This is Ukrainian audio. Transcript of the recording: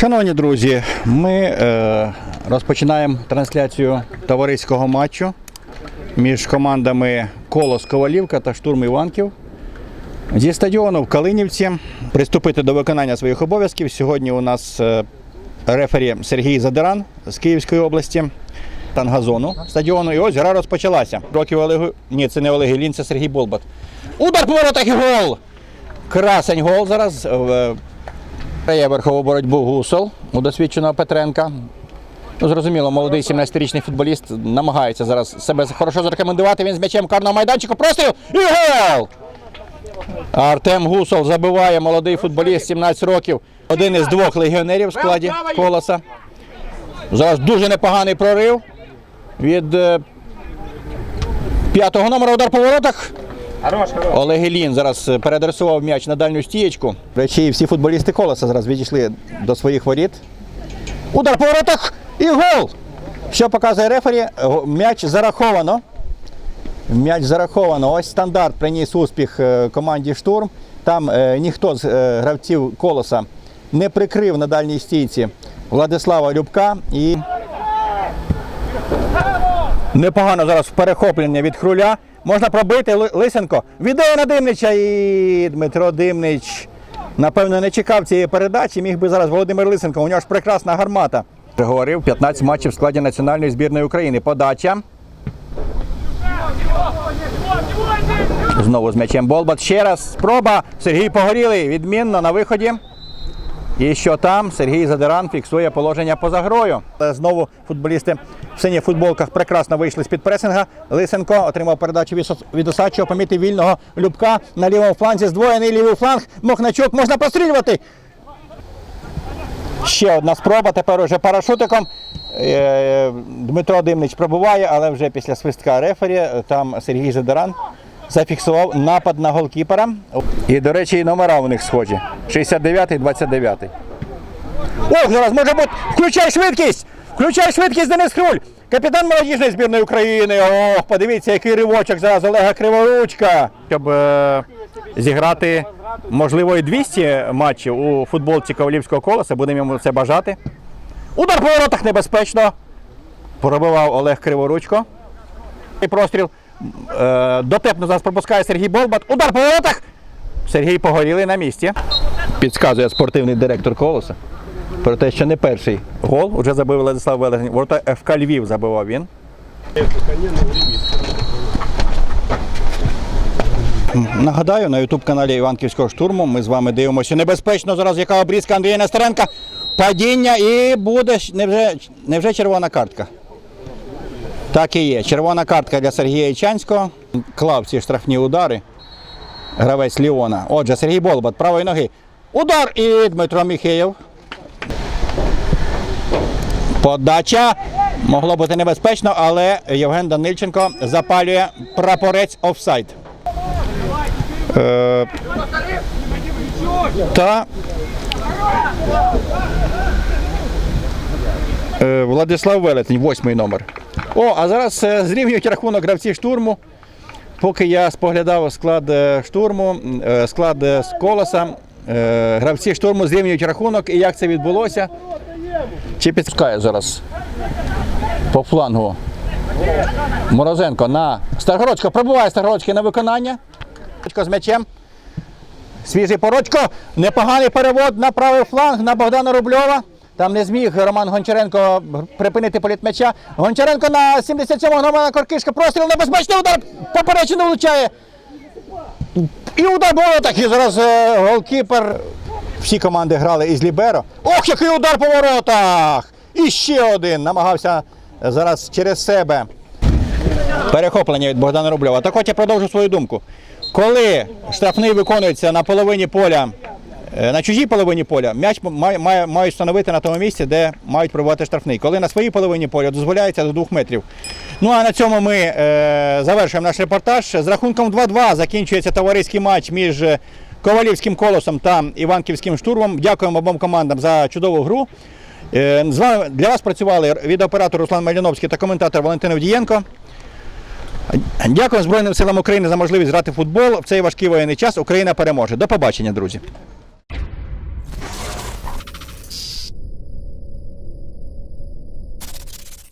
Шановні друзі, ми е, розпочинаємо трансляцію товариського матчу між командами Колос Ковалівка та Штурм Іванків. Зі стадіону в Калинівці приступити до виконання своїх обов'язків. Сьогодні у нас е, рефері Сергій Задиран з Київської області. Тангазону стадіону. І ось гра розпочалася. Років Олегу. Ні, це не Олег Ілін, це Сергій Болбат. Удар по воротах і гол! Красень гол зараз. Є верхову боротьбу Гусел у досвідченого Петренка. Ну, зрозуміло, молодий 17-річний футболіст намагається зараз себе хорошо зарекомендувати. Він з м'ячем карного майданчика. Простріл і гол! Артем Гусел забиває молодий футболіст 17 років. Один із двох легіонерів в складі колоса. Зараз дуже непоганий прорив від е, п'ятого номера удар по воротах. Олег Ілін зараз е, переадресував м'яч на дальню стієчку. Речі, всі футболісти колеса зараз відійшли до своїх воріт. Удар по воротах і гол! Що показує рефері? М'яч зараховано. М'яч зараховано. Ось стандарт приніс успіх е, команді Штурм. Там е, ніхто з е, гравців колоса не прикрив на дальній стійці Владислава Любка. І Непогано зараз перехоплення від хруля. Можна пробити Лисенко. Віддає на Димнича і Дмитро Димнич. Напевно, не чекав цієї передачі. Міг би зараз Володимир Лисенко. У нього ж прекрасна гармата. Говорив 15 матчів в складі національної збірної України. Подача. Знову з м'ячем Болбат. Ще раз спроба. Сергій Погорілий. Відмінно на виході. І що там? Сергій Задиран фіксує положення поза грою. Е, Знову футболісти в синіх футболках прекрасно вийшли з-під пресинга. Лисенко отримав передачу від Осадчого, помітив вільного Любка на лівому фланзі. Здвоєний лівий фланг. Мохначук можна пострілювати. Ще одна спроба. Тепер уже парашутиком. Е, Дмитро Димнич пробуває, але вже після свистка рефері е, там Сергій Задиран зафіксував напад на голкіпера. І, до речі, і номера у них схожі. 69 і 29. Ох, зараз може бути. Включай швидкість! Включай швидкість, Денис Хруль! Капітан молодіжної збірної України. Ох, подивіться, який ривочок зараз Олега Криворучка. Щоб е, зіграти, можливо, і 200 матчів у футболці Ковалівського колеса, будемо йому це бажати. Удар по воротах небезпечно. Пробивав Олег Криворучко. І простріл. Е, дотепно зараз пропускає Сергій Болбат. Удар по воротах. Сергій Погорілий на місці. Підказує спортивний директор колоса. Про те, що не перший гол вже забив Владислав Велегень. Ворота ФК Львів забивав він. Нагадаю, на ютуб-каналі Іванківського штурму ми з вами дивимося небезпечно зараз, яка обрізка Андрія Нестеренка. Падіння і буде невже, невже червона картка. Так і є. Червона картка для Сергія Ічанського. Клав ці штрафні удари. Гравець Ліона. Отже, Сергій Болбат правої ноги. Удар і Дмитро Міхеєв. Подача. Могло бути небезпечно, але Євген Данильченко запалює прапорець офсайд. Е, та е, Владислав Велетень, восьмий номер. О, а зараз е, зрівнюють рахунок гравці штурму. Поки я споглядав склад е, штурму, е, склад з колоса, гравці штурму зрівнюють рахунок і як це відбулося. Чи підпускає зараз по флангу Морозенко на Старгородського. Пробуває Старгородський на виконання. З м'ячем. Свіжий Порочко. Непоганий перевод на правий фланг на Богдана Рубльова. Там не зміг Роман Гончаренко припинити політ м'яча. Гончаренко на 77-го Романа Коркишка. Простріл небезпечний удар. Поперечину влучає. І удар було. І зараз е, голкіпер. Всі команди грали із Ліберо. Ох, який удар по воротах! І ще один намагався зараз через себе. Перехоплення від Богдана Рубльова. Так от я продовжу свою думку. Коли штрафний виконується на половині поля, на чужій половині поля, м'яч має, має, мають встановити на тому місці, де мають пробувати штрафний. Коли на своїй половині поля дозволяється до двох метрів. Ну а на цьому ми е, завершуємо наш репортаж. З рахунком 2-2 закінчується товариський матч між е, Ковалівським колосом та Іванківським штурмом. Дякуємо обом командам за чудову гру. Е, З вами для вас працювали відеооператор Руслан Маліновський та коментатор Валентин Авдієнко. Дякую Збройним силам України за можливість грати в футбол. В цей важкий воєнний час Україна переможе. До побачення, друзі.